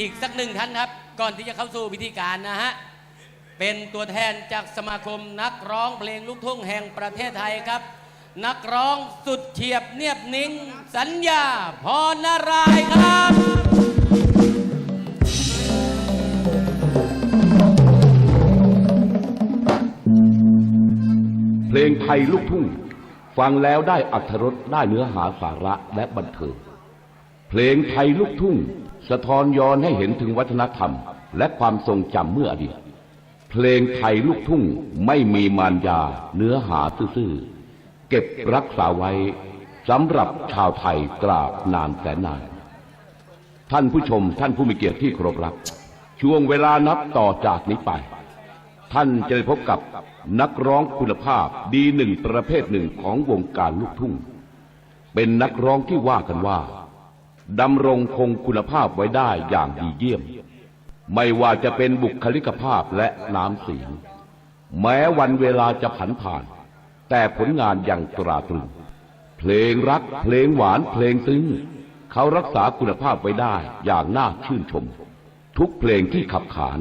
อีกสักหนึ่งท่านครับ ก่อนที่จะเข้าสู่พิธีการนะฮะ เป็นตัวแทนจากสมาคมนักร้องเพลงลูกทุ่งแห่งประเทศไทยครับ นักร้องสุดเฉียบเนียบนิ่ง สัญญาพรนารายครับเพลงไทยลูกทุ่ง ฟังแล้วได้อัธรสได้เนื้อหาสาระและบันเทิง เพลงไทยลูกทุ่ง สะท้อนย้อนให้เห็นถึงวัฒนธรรม และความทรงจำเมื่ออดีต เพลงไทยลูกทุ่งไม่มีมารยาเนื้อหาซื่อๆเก็บรักษาไว้สำหรับชาวไทยกราบนานแสนนาน ท่านผู้ชมท่านผู้มีเกียรติที่เคารพรัก ช่วงเวลานับต่อจากนี้ไป ท่านจะได้พบกับนักร้องคุณภาพดีหนึ่งประเภทหนึ่งของวงการลูกทุ่ง เป็นนักร้องที่ว่ากันว่า ดำรงคงคุณภาพไว้ได้อย่างดีเยี่ยม ไม่ว่าจะเป็นบุคลิกภาพและน้ำเสียง แม้วันเวลาจะผันผ่าน แต่ผลงานยังตราตรึง เพลงรัก เพลงหวาน เพลงซึ้ง เขารักษาคุณภาพไว้ได้อย่างน่าชื่นชม ทุกเพลงที่ขับขาน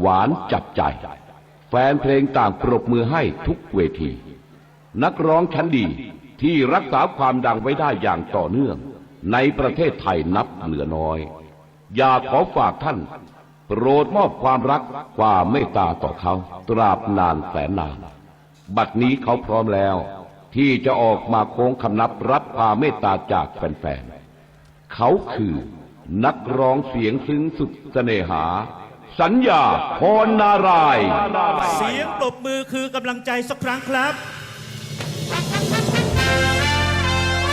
หวานจับใจ แฟนเพลงต่างปรบมือให้ทุกเวที นักร้องชั้นดีที่รักษาความดังไว้ได้อย่างต่อเนื่อง ในประเทศไทยนับเหลือน้อย อยากขอฝากท่าน โปรดมอบความรักความเมตตาต่อเขา ตราบนานแสนนาน บัดนี้เขาพร้อมแล้ว ที่จะออกมาโค้งคำนับรับความเมตตาจากแฟนๆเขาคือนักร้องเสียงซึ้งสุดเสน่หา สัญญาพรนาราย เสียงปรบมือคือกำลังใจสักครั้งครับ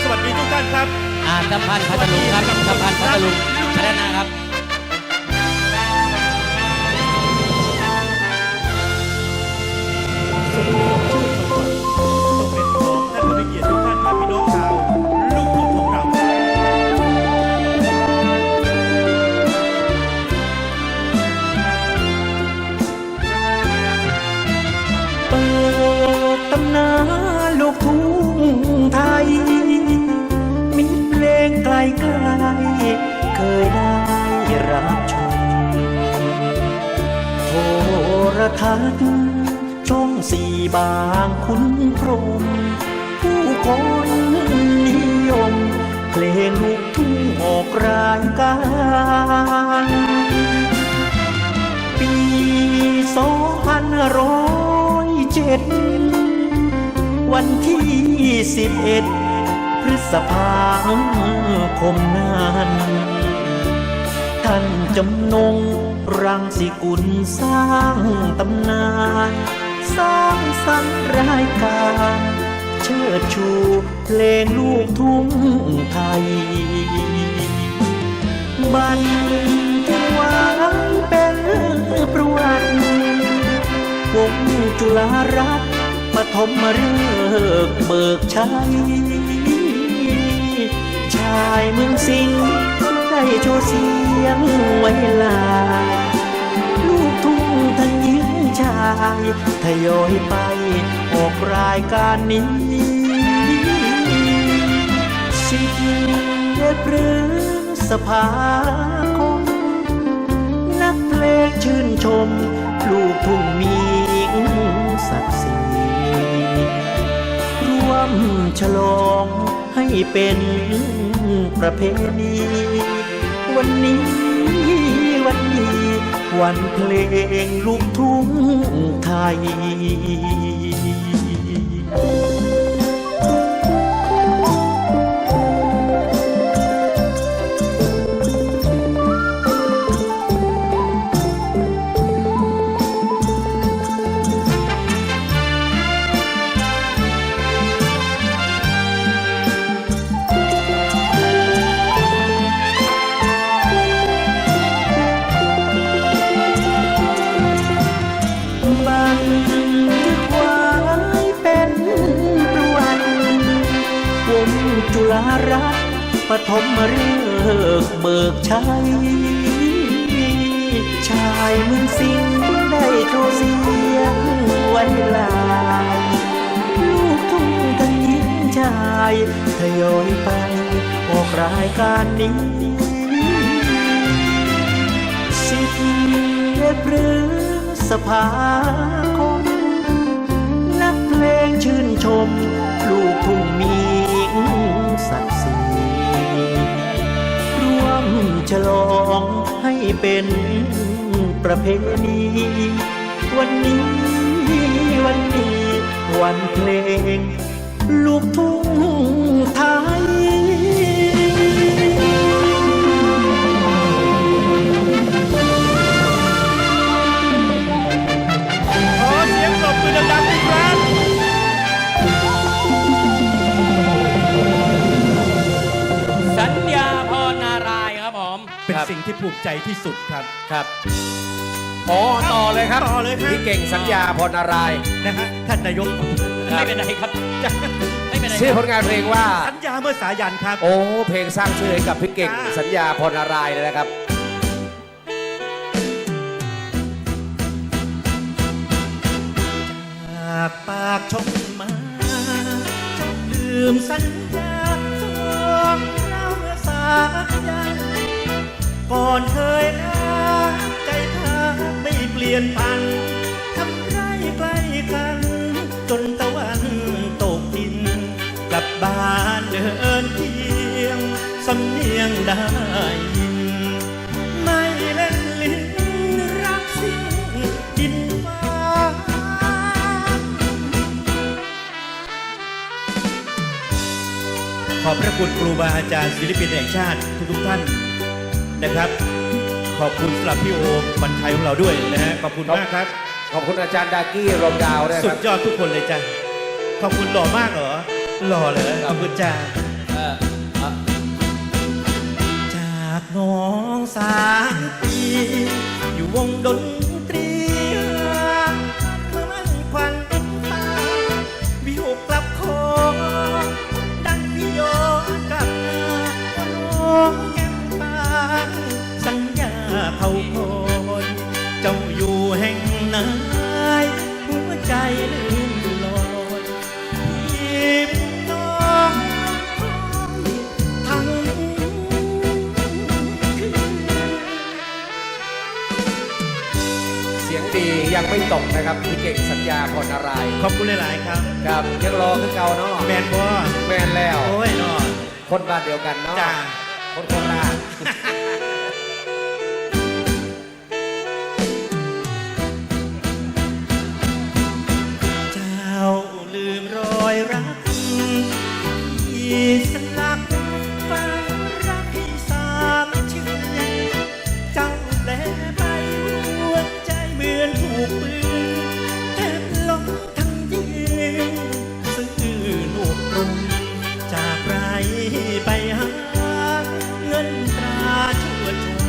สวัสดีทุกท่านครับ อาสัมพันธ์พัทลุงครับสัมพันธ์พัทลุงพัฒนาครับ รทัศน์ช่องสี่บางคุณพรม ผู้คนนิยม เพลงลูกทุ่งออกรายการปีสองพันร้อยเจ็ดวันที่สิบเอ็ดพฤษภาคมนั้น ท่านจำนง รังสิกุลสร้างตำนาน สร้างสรรค์รายการ เชิดชูเพลงลูกทุ่งไทย บันทึกไว้เป็นประวัติวงจุฬารัตน์ปฐมฤกษ์เบิกชัยชายเมืองสิงห์ ได้โชว์เสียงไว้ลา ลูกทุ่งทั้งหญิงชายทยอยไปออกรายการนี้สิบเอ็ดพฤษภาคมนักเพลงชื่นชม ลูกทุ่งมีศักดิ์ศรีร่วมฉลองให้เป็นประเพณี วันนี้ วันนี้วันเพลงลูกทุ่งไทยารัตน์ปฐมฤกษ์เบิกชัยชายมืองสิงได้โชว์เสียงไวันลายลูกทุ่งทั้งหญิงชายทยอยไปออกรายการนี้พฤษภาคมนักเพลงชื่นชม ลูกทุ่งมี ลองให้เป็นประเพณี วันนี้ วันนี้ วันเพลง ลูกทุ่งไทย ใจที่สุดครับ ครับอ๋อต่อเลยครับต่อเลยครับ พี่เก่งสัญญาพรนารายณ์ นะฮะท่านนายกไม่เป็นไรครับไม่เป็นไรชื่อคผรับลงานเพลงว่า สัญญาเมื่อสายันครับ โอ้เพลงสร้างชื่อให้กับพี่เก่งจ้าสัญญาพรนารายณ์เลยนะครับ จากปากชมมาเจ้าลืมสัญญ อนเคยรักใจเธอไม่เปลี่ยนพันทำไรใกล้กัน จนตะวันตกดิน กลับบ้านเดินเที่ยงสำเนียงได้ยิน ไม่เล่นลิ้นรักสิ้นดินฟ้าขอบพระคุณครูบาอาจารย์ศิลปินแห่งชาติทุกๆท่านนะครับ ขอบคุณสำหรับพี่โอบันไทยของเราด้วยนะฮะขอบคุณมากครับ ขอบคุณอาจารย์ดากี้รมดาวด้วยสุคดรับยอดทุกคนเลยจ้ะขอบคุณหล่อมากเหรอหล่อเลยขอบคุณจ้า เออเอ่อจากน้องสามปีอยู่วงดน เสียงดียังไม่ตกนะครับพี่เก่งสัญญาพรนารายณ์ขอบคุณหลาย ๆ ครับ ครับยังรอคือเก่าเนาะแมนบอแมนแล้ว โอ้ยเนาะคนบ้านเดียวกันเนาะ จ้า น จากไรไปหา เงินตราชั่วชม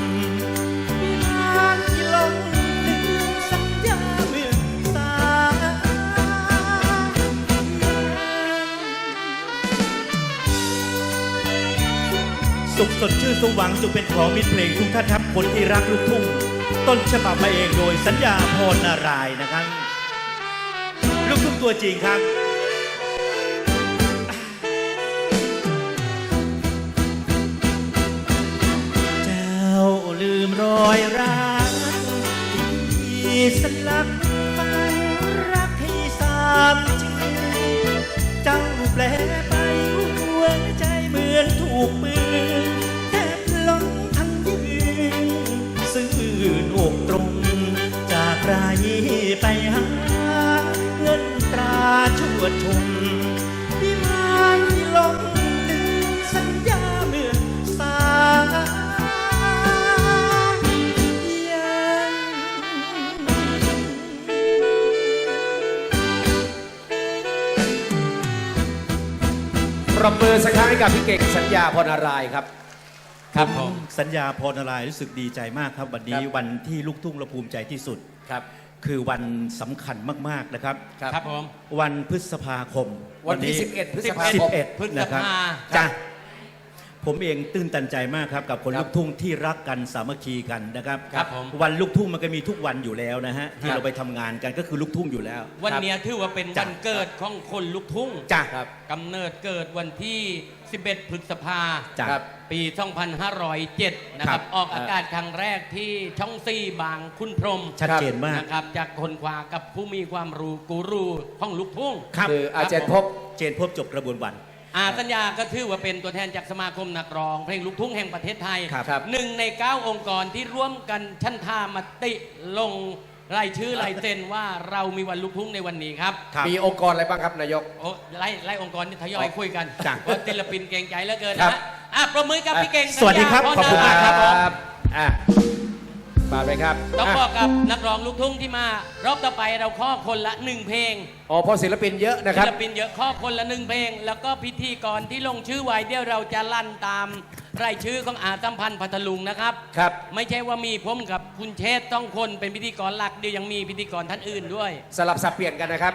วิมานที่ลงลืมสัญญาเมื่อสาสุขสดชื่นสมหวังจงเป็นของมิตรเพลงทุกท่านทับคนที่รักลูกทุ่ง ต้นฉบับมาเองโดยสัญญาพรนารายนะครับ ลูกทุ่งตัวจริงครับ รอยรักที่สลักฝังรักให้สามชื่อเจ้าแปลไปหัวใจเหมือนถูกปืนแทบล้มทั้งยืนซื่ออกตรง จากไรไปหา เงินตราชั่วชม อสักครั้งให้กับพี่เก่งสัญญาพรนารายณ์ครับ ครับผมสัญญาพรนารายณ์รู้สึกดีใจมากครับ วันนี้ครับวันที่ลูกทุ่งเราภูมิใจที่สุดครับ คือวันสำคัญมากๆนะครับครับครับผมวันพฤษภาคมวันที่11พฤษภาคม11พฤษนะครับภาจ้ะพ ผมเองตื้นตันใจมากครับกับคนครับลูกทุ่งที่รักกันสามัคคีกันนะครับครับผม วันลูกทุ่งมันก็มีทุกวันอยู่แล้วนะฮะที่ครับเราไปทำงานกันก็คือลูกทุ่งอยู่แล้ว วันเนี้ยถือว่าเป็นจ้ะ วันเกิดของคนลูกทุ่งจ้ะครับกำเนิดเกิดวันที่ 11 พฤษภา จ้ะ ครับ ปี 2507 นะคครัรับบ ออกอากาศครั้งแรกที่ช่องซีบางคุณพรหมชัดเจนมาก นะครับ จากคนควากับผู้มีความรู้กูรูห้องลูกทุ่ง ครับ คืออาจารย์พบ เจนพบจบกระบวนวัน อาสัญญาก็ถือว่าเป็นตัวแทนจากสมาคมนักร้อง เพลงลูกทุ่งแห่งประเทศไทยครับครับหนึ่งในเก้าองค์กรที่ร่วมกันชั้นทามติลงรายชื่อรายเซ็นว่าเรามีวันลูกทุ่งในวันนี้ครับครับมีองค์กรอะไรบ้างครับนายกโอ้ไล่ไล่องค์กรที่ทยอยคุยกันจ้ะเพราะศิลปินเก่งใจเหลือเกินครันะบอะประมือกับพี่เก่งสวัสดีครับสัญญขอบคุณมากครับผมอะ มาไปครับต้องะบอกกับนักร้องลูกทุ่งที่มา รอบต่อไปเราข้อคนละหนึ่งเพลงอ๋อเพราะศิลปินเยอะนะคศิรับ ลปินเยอะข้อคนละหนึ่งเพลง แล้วก็พิธีกรที่ลงชื่อไว้เดี๋ยวเราจะลั่นตามรายชื่อของอาสัมพันธ์พัทลุงนะครับ ครับ ไม่ใช่ว่ามีผมกับคุณเชษฐ์ต้องคนเป็นพิธีกรหลักเดี๋ยวยังมีพิธีกรท่านอื่นด้วย สลับสับเปลี่ยนกันนะครับ